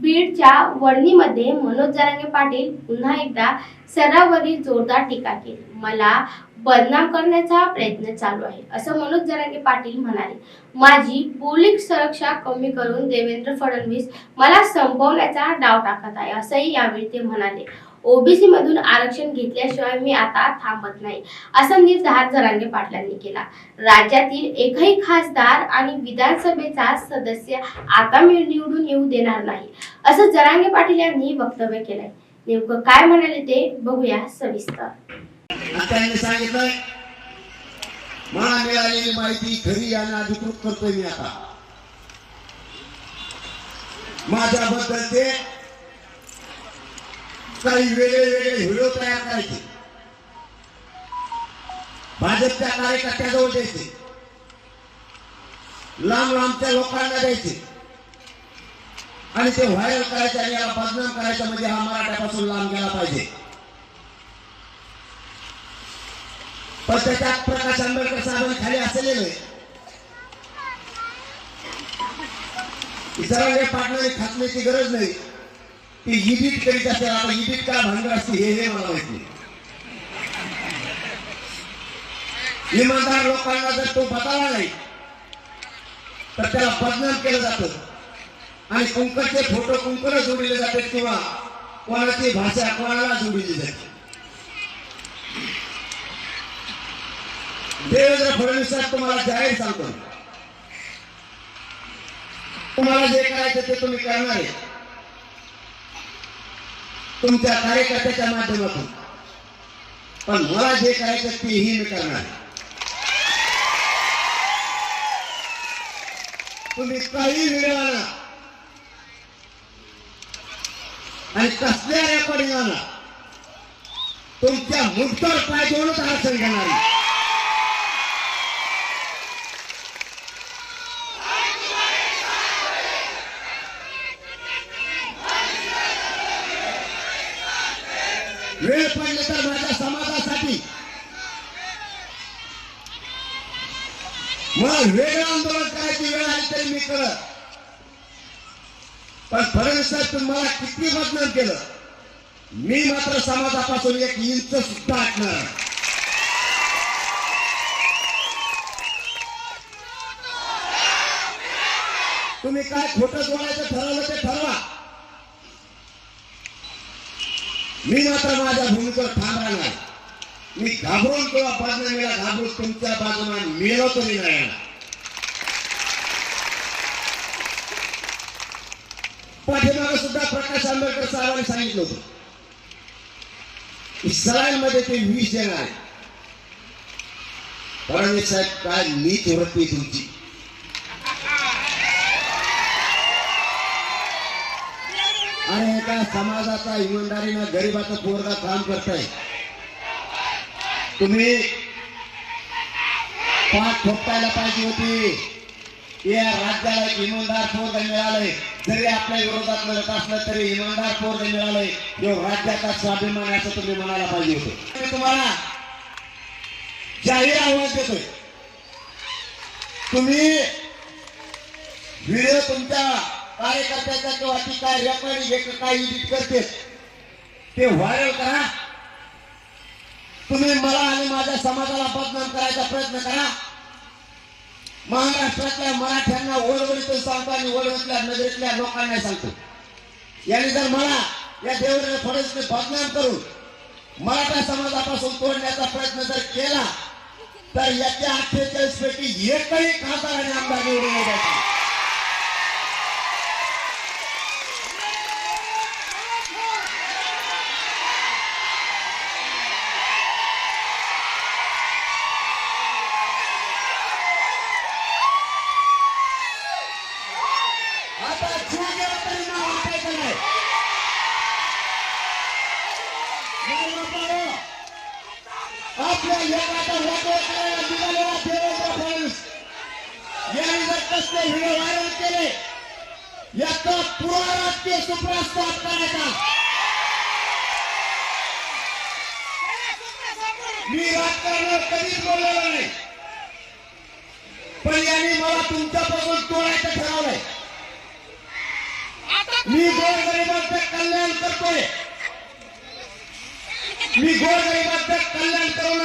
बीडच्या वडणीमध्ये मनोज जरांगे पाटील पुन्हा एकदा सरावरील जोरदार टीका केली. मला बदनाम करण्याचा प्रयत्न चालू आहे असं मनोज जरांगे पाटील म्हणाले. माझी पोलीस सुरक्षा कमी करून देवेंद्र फडणवीस मला संपवण्याचा डाव टाकत आहे असंही यावेळी ते म्हणाले. ओबीसी मधून आरक्षण घेतल्याशिवाय मी आता थांबत नाही असा निर्धार जरांगे पाटलांनी केला. राज्यातील एकही खासदार आणि विधानसभेचा सदस्य आता मी निवडून येऊ देणार नाही असं जरांगे पाटील यांनी वक्तव्य केलंय. नेमकं काय म्हणाले ते बघूया सविस्तर. सांगितलं मला मिळालेली माहिती खरी यांना अधिकृत करतोय मी आता. माझ्याबद्दल ते काही वेगळे व्हिडिओ तयार करायचे. भाजपच्या कार्यकर्त्याजवळ द्यायचे. लांब लांबच्या लोकांना द्यायचे. आणि ते व्हायरल करायचे आणि याला बदनाम करायचं म्हणजे हा मराठ्यापासून लांब गेला पाहिजे. पण त्याच्यात प्रकाश आंबेडकर साहेबांनी खाली असलेले. आहे इतरांनी पाटणाने खातण्याची गरज नाही. ती इडिट करीत असेल आता इडिट का भांडर असते हे हे मला माहिती. नाही. इमानदार लोकांना जर तो बताला नाही तर त्याला बदनाम केलं जातं. आणि कुंकरचे फोटो कुंकर जोडले जातात किंवा कोणाची भाषा कोणाला जोडली जाते. देवेंद्र फडणवीसात तुम्हाला जाहीर सांगतो. तुम्हाला जे करायचं ते तुम्ही करणार आहे. तुमच्या कार्यकर्त्याच्या माध्यमातून. पण मला जे करायचं तेही मी करणार तुम्ही काही व्हिडिओ आणा आणि कसल्या रेकॉर्डिंग आणा तुमच्या मुठभर पाय देऊनच आरक्षण घेणार वेळ पडले तर माझ्या समाजासाठी. मला वेगळं आंदोलन करायची वेळ आली तरी मी करत. पण फडणवीस साहेब तुम्हाला किती बदनाम केलं? मी मात्र समाजापासून एक इंच सुद्धा आटणार तुम्ही काय खोटं जोडायचं ठरवलं ते ठरवा. मी मात्र माझ्या भूमीवर ठाम राहणार मी घाबरून किंवा बदनामीला घाबरून तुमच्या बाजूला मेलो तरी नाही. पाठीमागे सुद्धा प्रकाश आंबेडकर साहेबांनी सांगितलं होतं. इस्रायलमध्ये ते विष देणार आहे. फडणवीस साहेब काय नीच वृत्ती तुमची. एका समाजाचा इमानदारीनं गरीबाचा पोरगा काम करताय? तुम्ही पाठ ठोकायला पाहिजे होती. या राज्याला इमानदार पोरग मिळालंय. जरी आपल्या विरोधात मिळत असलं तरी इमानदार पोरग मिळालंय. जो राज्याचा स्वाभिमान असं तुम्ही म्हणायला पाहिजे होतं. मी तुम्हाला जाहीर आवाज देतोय. तुम्ही व्हिडिओ तुमच्या कार्यकर्त्याचा किंवा ती काय रेकॉर्डिंग एक काय एडिट करते ते व्हायरल करा. तुम्ही मला आणि माझ्या समाजाला बदनाम करायचा प्रयत्न करा. महाराष्ट्रातल्या मराठ्यांना ओळवणीतून सांगतो आणि ओळवडीतल्या नगरीतल्या लोकांना सांगतो. यांनी जर मला या देवेंद्र फडणवीसने बदनाम करून मराठा समाजापासून तोडण्याचा प्रयत्न जर केला तर याच्या अठ्ठेचाळीस पैकी एकही खासदार आणि आमदार निवडून येऊ द्यायचे नाही. आता जीव गेला तरी नाव वाटायचं नाही नाही बापाओ, आपल्या लेखाचा वापर करायला निघालेला देवेंद्र फडणवीस यांनी जर कसले व्हिडिओ व्हायरल केले याचा पुरा राजकीय सुप्रस्ताव करायचा. मी राजकारणावर कधीच बोललेलो नाही. पण यांनी मला तुमच्यापासून तोडायचं ठरवलंय. मी गोरगरिबांचं कल्याण करतोय. मी गोरगरिबांचं कल्याण करून